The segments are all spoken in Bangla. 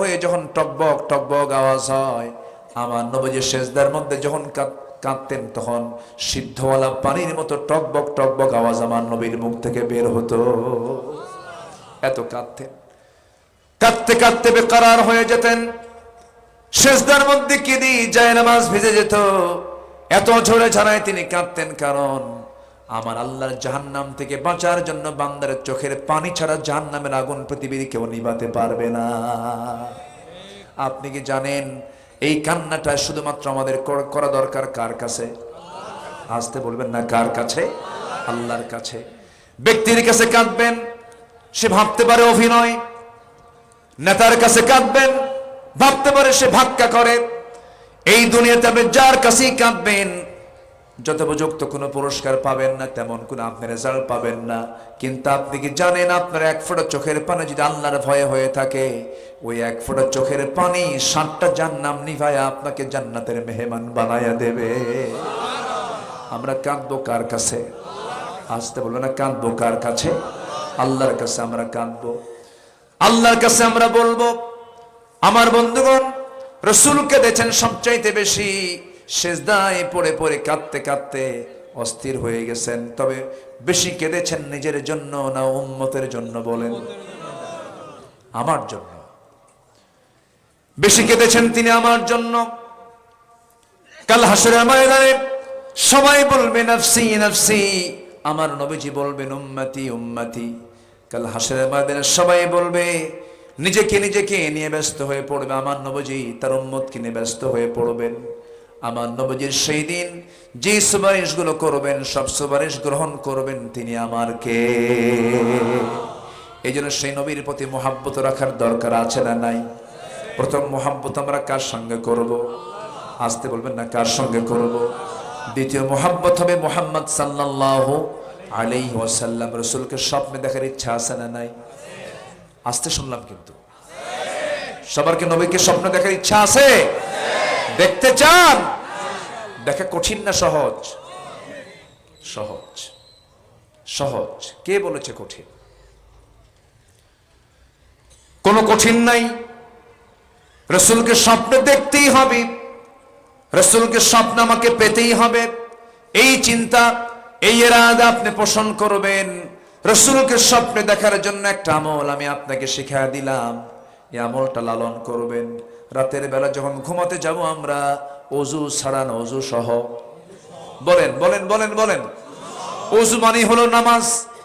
হয়ে যখন টকবক টকবক আওয়াজ হয়, আমার নবজি শেষদার মধ্যে যখন কাঁদতেন, তখন সিদ্ধওয়ালা পানির মতো টকবক টকবক আওয়াজ আমার নবীর মুখ থেকে বের হতো। এত কাঁদতেন। কাঁদতে কাঁদতে বেকারার হয়ে যেতেন। শেষদার মধ্যে কেঁদি যায় নামাজ ভিজে যেত? এত ঝরে ঝরায় তিনি কাঁদতেন, কারণ আমার আল্লাহর জাহান্নাম থেকে বাঁচার জন্য বান্দার চোখের পানি ছাড়া জাহান্নামের আগুন পৃথিবীর কেউ নিভাতে পারবে না। আপনি কি জানেন, এই কান্নাটা শুধুমাত্র আমাদের করা দরকার কার কাছে? আসতে বলবেন না, কার কাছে? আল্লাহর কাছে। ব্যক্তির কাছে কাঁদবেন, সে ভাবতে পারে অভিনয়। নেতার কাছে কাঁদবেন, ভাবতে পারে সে ভাক্কা করে। এই দুনিয়াতে আপনি যার কাছেই কাঁদবেন যত উপযুক্ত কোনো পুরস্কার পাবেন না, তেমন কোনো আপনি রেজাল্ট পাবেন না। কিন্তু আপনি কি জানেন, আপনার এক ফোঁটা চোখের পানি যদি আল্লাহর ভয়ে হয়ে থাকে, ওই এক ফোঁটা চোখের পানি সাতটা জান্নাম নিভায়া আপনাকে জান্নাতের মেহমান বানায়া দেবে। আমরা কাঁদবো কার কাছে? আসতে বলব না, কাঁদবো কার কাছে? আল্লাহর কাছে আমরা কাঁদবো। আল্লাহর কাছে আমরা বলব, আমার বন্ধুগণ, রসুলকে দেখেন সবচাইতে বেশি সেজদায় পড়ে পড়ে কাঁদতে কাঁদতে অস্থির হয়ে গেছেন। তবে বেশি কেঁদেছেন নিজের জন্য না উম্মতের জন্য বলেন। আমার জন্য। বেশি কেঁদেছেন তিনি আমার জন্য। কাল হাসরের ময়দানে সবাই বলবে, নফসি নফসি। আমার নবীজি বলবেন, উম্মতি উম্মতি। কাল হাসরের ময়দানে সবাই বলবে, নিজেকে নিজেকে নিয়ে ব্যস্ত হয়ে পড়বে। আমার নবজি তার উম্মতকে নিয়ে ব্যস্ত হয়ে পড়বেন। আমার নবজির সেই দিন যে সুপারিশগুলো করবেন, সব সুপারিশ গ্রহণ করবেন তিনি আমার কে এই জন্য সেই নবীর প্রতি মহাব্বত রাখার দরকার আছে না নাই? প্রথম মহাব্বত আমরা কার সঙ্গে করব? আসতে বলবেন না, কার সঙ্গে করব? দ্বিতীয় মোহাম্মত হবে মোহাম্মদ সাল্লাল্লাহু আলাইহি ওয়াসাল্লাম। রসুলকে স্বপ্নে দেখার ইচ্ছা আছে না নাই? আসতে শুনলাম কিন্তু। সবার কি নবীকে স্বপ্ন দেখার ইচ্ছা আছে? দেখতে চান? দেখা কঠিন না সহজ? সহজ। সহজ। কে বলেছে কঠিন? কোনো কঠিন নাই। রসুলকে স্বপ্ন দেখতেই হবে। রসুলকে স্বপ্ন আমাকে পেতেই হবে। এই চিন্তা, এই এরাদা আপনি পোষণ করবেন। রসুলকে স্বপ্নে দেখার জন্য একটা আমল আমি আপনাকে শিখা দিলাম। এই আমলটা লালন করবেন। রাতের বেলা যখন ঘুমাতে যাব আমরা অজু ছাড়ান অজু সহ। বলেন বলেন বলেন বলেন। অজু মানে হলো নামাজ।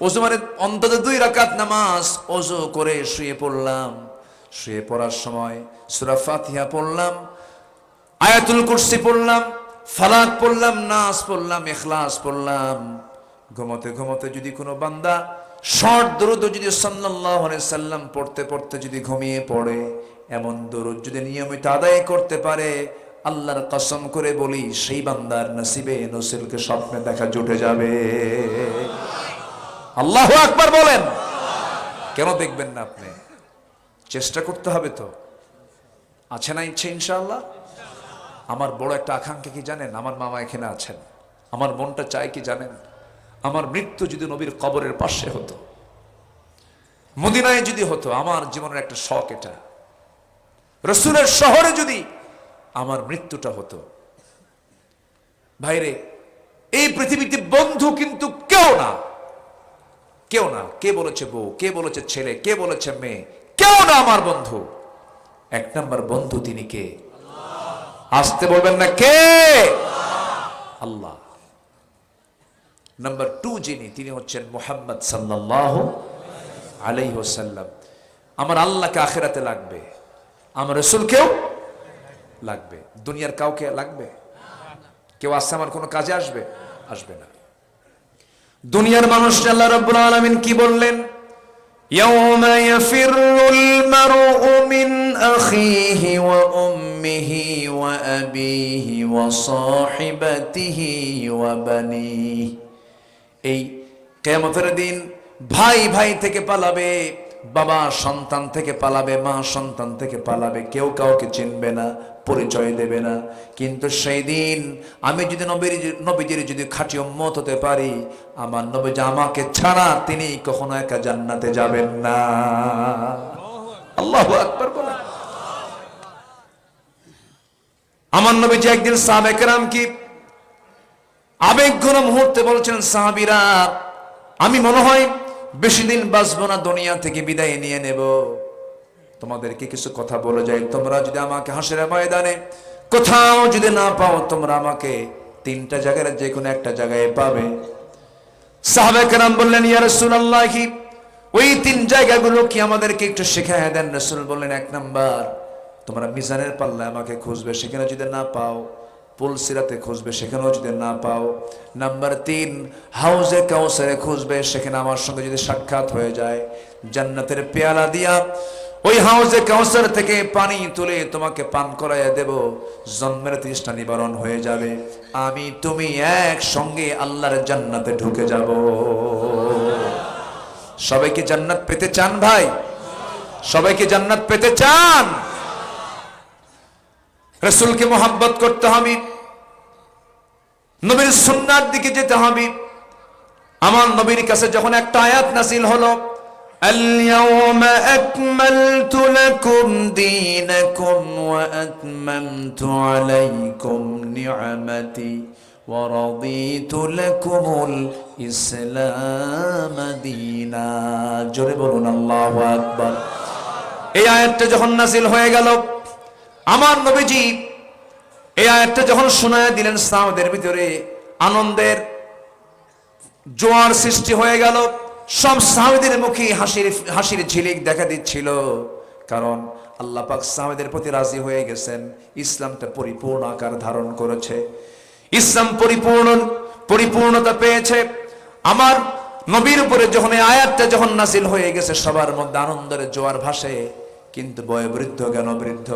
অজু মানে অন্তত দুই রাকাত নামাজ। অজু করে শুয়ে পড়লাম। শুয়ে পড়ার সময় সুরা ফাতিহা পড়লাম, আয়াতুল কুরসি পড়লাম, ফালাক পড়লাম নাস পড়লাম এখলাস পড়লাম। ঘুমোতে ঘুমোতে যদি কোনো বান্দা শর্ট দরুদ যদি আলাইহি সাল্লাম পড়তে পড়তে যদি ঘুমিয়ে পড়ে এমন দরুদ যদি নিয়মিত আদায় করতে পারে, আল্লাহর কসম করে বলি, সেই বান্দার নসিবে নসিলকে স্বপ্নে দেখা জুটে যাবে। আল্লাহ আকবার বলেন। কেন দেখবেন না আপনি? চেষ্টা করতে হবে তো। আছে না ইচ্ছে ইনশাআল্লাহ? আমার বড় একটা আকাঙ্ক্ষা কি জানেন? আমার মামা এখানে আছেন। আমার মনটা চায় কি জানেন? আমার মৃত্যু যদি নবীর কবরের পাশে হতো, মদিনায় যদি হতো, আমার জীবনের একটা শখ এটা। রসুলের শহরে যদি আমার মৃত্যুটা হতো। ভাইরে, এই পৃথিবীতে বন্ধু কিন্তু কেউ না। কেউ না। কে বলেছে বউ? কে বলেছে ছেলে? কে বলেছে মেয়ে? কেউ না আমার বন্ধু। এক নম্বর বন্ধু তিনি কে? আসতে বলবেন না কে? আল্লাহ। নাম্বার টু যিনি, তিনি হচ্ছেন মোহাম্মদ সাল্লাহ আলাইহসাল্লাম আমার আল্লাহকে আখেরাতে লাগবে। আমার রসুলকেও লাগবে দুনিয়ার কাউকে লাগবে কেউ আসছে আমার কোনো কাজে আসবে আসবে না দুনিয়ার মানুষ আল্লাহ রাব্বুল আলামিন কি বললেন يوم يفر المرء من أخيه وأمه وأبيه وصاحبته وبنيه এই কেয়ামতের দিন ভাই ভাই থেকে পালাবে বাবা সন্তান থেকে পালাবে, মা সন্তান থেকে পালাবে, কেউ কাউকে চিনবে না, পরিচয় দেবে না। কিন্তু সেই দিন আমি যদি নবীর, নবীজির যদি খাটি উম্মত হতে পারি, আমার নবীজি আমাকে ছাড়া তিনি কখনো একা জান্নাতে যাবেন না। আল্লাহ আকবর বলে। আমার নবীজি একদিন কি আবেগ মুহূর্তে বলছেন, সাহাবিরা, আমি মনে হয় বেশি দিন বাঁচবো না, দুনিয়া থেকে বিদায় নিয়ে নেব। তোমাদেরকে কিছু কথা বলে যাই। তোমরা যদি আমাকে হাসির ময়দানে কোথাও যদি না পাও, তোমরা আমাকে তিনটা জায়গায়, যে কোনো একটা জায়গায় পাবে। সাহাবেকরাম বললেন, ইয়া রাসূলুল্লাহ কি ওই তিন জায়গাগুলো কি আমাদেরকে একটু শেখায় দেন? রাসূল বললেন, এক নাম্বার, তোমরা মিজানের পাল্লায় আমাকে খুঁজবে। সেখানে যদি না পাও পুলসিরাতে খুঁজবে, সেখানেও যদি না পাও। নাম্বার তিন হাউজে কাউসারে খুঁজবে, সেখানে আমার সঙ্গে যদি সাক্ষাৎ হয়ে যায়। জান্নাতের পেয়ালা দিয়া ওই হাউজে কাউসার থেকে পানি তুলে তোমাকে পান করাইয়া দেব। জন্মের তৃষ্ণা নিবারণ হয়ে যাবে। আমি, তুমি এক সঙ্গে আল্লাহর জান্নাতে ঢুকে যাব। সবাইকে জান্নাত পেতে চান ভাই? সবাইকে জান্নাত পেতে চান? রসুলকে মোহাব্বত করতে হবে নবীর সুন্নার দিকে যেতে হবে আমার নবীর কাছে যখন একটা আয়াত নাসিল হলো اليوم أكملت لكم دينكم وأتممت عليكم نعمتي ورضيت لكم الإسلام دينا জোরে বলুন আল্লাহু আকবার এই আয়াতটা যখন নাসিল হয়ে গেল আমার নবীজি এই আয়াতটা যখন শোনায় দিলেন সাহাবাদের ভিতরে, আনন্দের জোয়ার সৃষ্টি হয়ে গেল। সব সাহাবিদের মুখে হাসির হাসির ঝিলিক দেখা দিচ্ছিল। কারণ আল্লাহ পাক সাহাবিদের প্রতি রাজি হয়ে গেছেন। ইসলামটা পরিপূর্ণ আকার ধারণ করেছে। ইসলাম পরিপূর্ণ, পরিপূর্ণতা পেয়েছে। আমার নবীর উপরে যখন আয়াতটা যখন নাসিল হয়ে গেছে, সবার মধ্যে আনন্দের জোয়ার ভাসে। কিন্তু বয়োবৃদ্ধ জ্ঞান বৃদ্ধ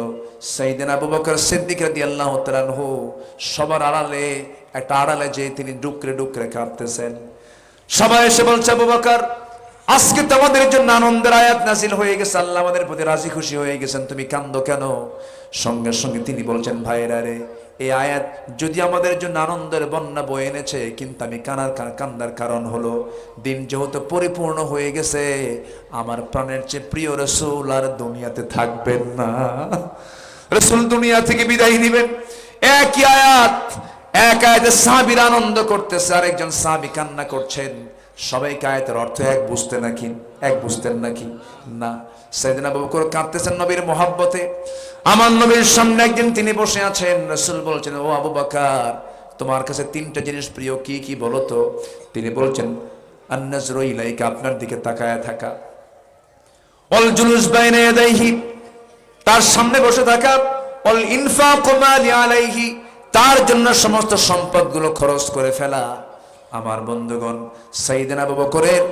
সেইদিন আবু বকর সিদ্দিক রাদি আল্লাহ সবার আড়ালে, একটা আড়ালে যে তিনি ডুকরে ডুকরে কাঁপতেছেন সবাই এসে বলছে, আবু বকর, আজকে তোমাদের জন্য আনন্দের আয়াত নাসিল হয়ে গেছে। আল্লাহ আমাদের প্রতি রাজি খুশি হয়ে গেছেন। তুমি কান্দ কেন? সঙ্গে সঙ্গে তিনি বলছেন ভাইরা রে এই আয়াত যদি আমাদের জন্য আনন্দের বন্যা বয়ে এনেছে, কিন্তু আমি কানার কান্দার কারণ হলো, দিন যেহেতু পরিপূর্ণ হয়ে গেছে, আমার প্রাণের চেয়ে প্রিয় রসুল আর দুনিয়াতে থাকবেন না। রসুল দুনিয়া থেকে বিদায় নিবেন। একই আয়াত, এক আয়াতে সাহাবির আনন্দ করতেছে আর একজন সাহাবি কান্না করছেন। সবাইকে আয়াতের অর্থ এক বুঝতে নাকি, এক বুঝতেন নাকি? না। সেদিন বকর কাঁদতেছেন নবীর মোহাব্বতে। আমার নবীর সামনে একদিন তিনি বসে আছেন, রসুল বলছেন, ও আবু বাকার, তোমার কাছে তিনটা জিনিস প্রিয়, কি কি বলো তো? তিনি বলছেন আপনার দিকে তাকায়া থাকা। অল জুলুস বাইনা ইয়াদাইহি, তার সামনে বসে থাকা, অল ইনফা মালি আলাইহি, তার জন্য সমস্ত সম্পদগুলো খরচ করে ফেলা। আমার বন্ধুগণ সাইদিন আবু বকরের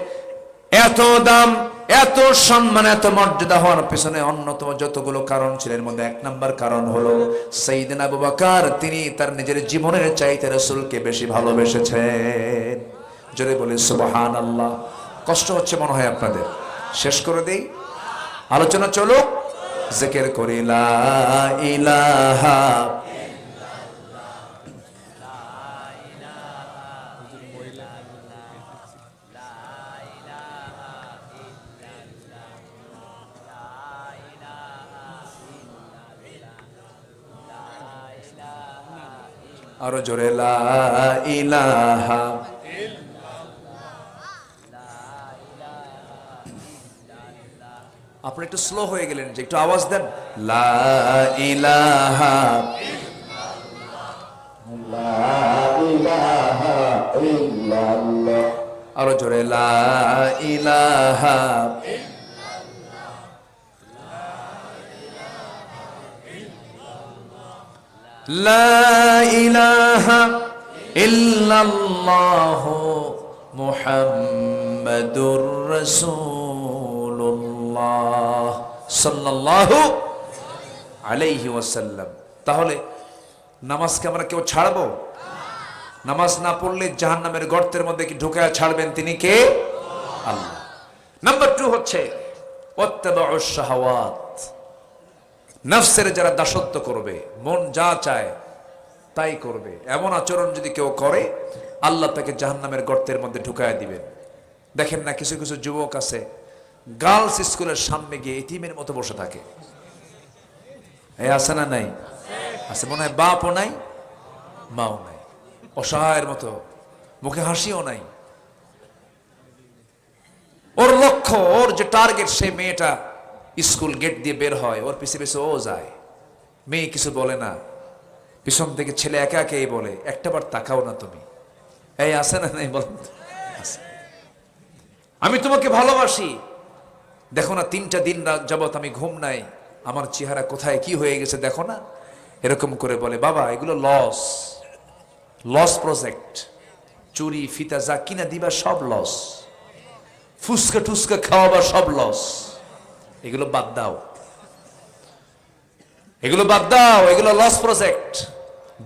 এত দাম, এত সম্মান, এত মর্যাদা হওয়ার পেছনে অন্যতম যতগুলো কারণ ছিল, এর মধ্যে এক নাম্বার কারণ হলো সাইদিন আবু বকর, তিনি তার নিজের জীবনের চাইতে রসুলকে বেশি ভালোবেসেছেন। জোরে বলে সুবহান আল্লাহ কষ্ট হচ্ছে মনে হয় আপনাদের। শেষ করে দেই। আলোচনা চলুক। জেকের করি, লা ইলাহা আরও জোরে, লা আপনি একটু স্লো হয়ে গেলেন, যে একটু আওয়াজ দেন। লা ইলাহা আরও জোরে, লা ইলাহা তাহলে নামাজকে আমরা কেউ ছাড়বো? নামাজ না পড়লে জাহান্নামের গর্তের মধ্যে কি ঢুকায় ছাড়বেন তিনি কে? আল্লাহ। নাম্বার টু হচ্ছে শাহাওয়াত। নফসের যারা দাসত্ব করবে, মন যা চায় তাই করবে। এমন আচরণ যদি কেউ করে, আল্লাহ তাকে জাহান্নামের গর্তের মধ্যে ঢুকায় দিবেন। দেখেন না, কিছু কিছু যুবক আছে, গার্লস স্কুলের সামনে গিয়ে এতিমের মতো বসে থাকে। এই আছে না নাই? আছে, মনে হয় বাপও নাই, মাও নাই। অসহায়ের মতো, মুখে হাসিও নাই। ওর লক্ষ্য, ওর যে টার্গেট সে মেয়েটা স্কুল গেট দিয়ে বের হয়, ওর পিছে পিছে ও যায়। মেয়ে কিছু বলে না। পিছন থেকে ছেলে একা একাই বলে একটাবার তাকাও না তুমি। এই, আছে না নাই? বল আমি তোমাকে ভালোবাসি। দেখো না, তিনটা দিন যাবৎ আমি ঘুম নাই। আমার চেহারা কোথায়, কি হয়ে গেছে দেখো না। এরকম করে বলে, বাবা, এগুলো লস লস প্রজেক্ট চুরি, ফিতা, যা কিনা দিবা সব লস ফুসকা টুসকা খাওয়াবা সব লস এগুলো বাদ দাও। এগুলো বাদ দাও, এগুলো লস প্রজেক্ট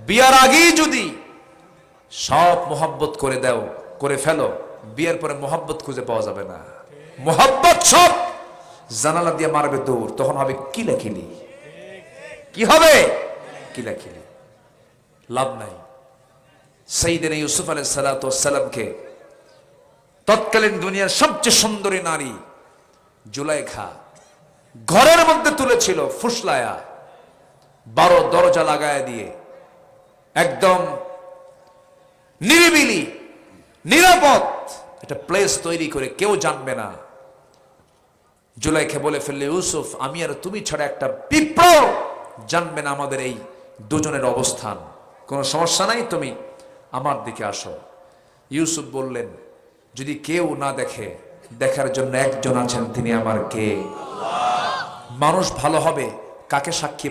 বিয়ার আগেই যদি সব মোহাব্বত করে দাও, করে ফেলো, বিয়ের পরে মোহাব্বত খুঁজে পাওয়া যাবে না। মোহাব্বত সব জানালা দিয়ে মারবে দৌড়, তখন হবে কিলাকিলি কি হবে? কিলাকিলি লাভ নাই। সেইদিন ইউসুফ আলাই সালাতামকে তৎকালীন দুনিয়ার সবচেয়ে সুন্দরী নারী জুলাইখা ঘরের মধ্যে তুলেছিল ফুসলায়া, বারো দরজা লাগায় দিয়ে। একদম নিরিবিলি, নিরাপদ একটা প্লেস তৈরি করে কেউ জানবে না। জুলাইকে বলে ফেললে, ইউসুফ, আমি আর তুমি ছাড়া একটা বিপ্লব জানবে না আমাদের এই দুজনের অবস্থান। কোনো সমস্যা নাই তুমি আমার দিকে আসো। ইউসুফ বললেন, যদি কেউ না দেখে, দেখার জন্য একজন আছেন তিনি আমার কে? মানুষ ভালো হবে কাকে সাক্ষী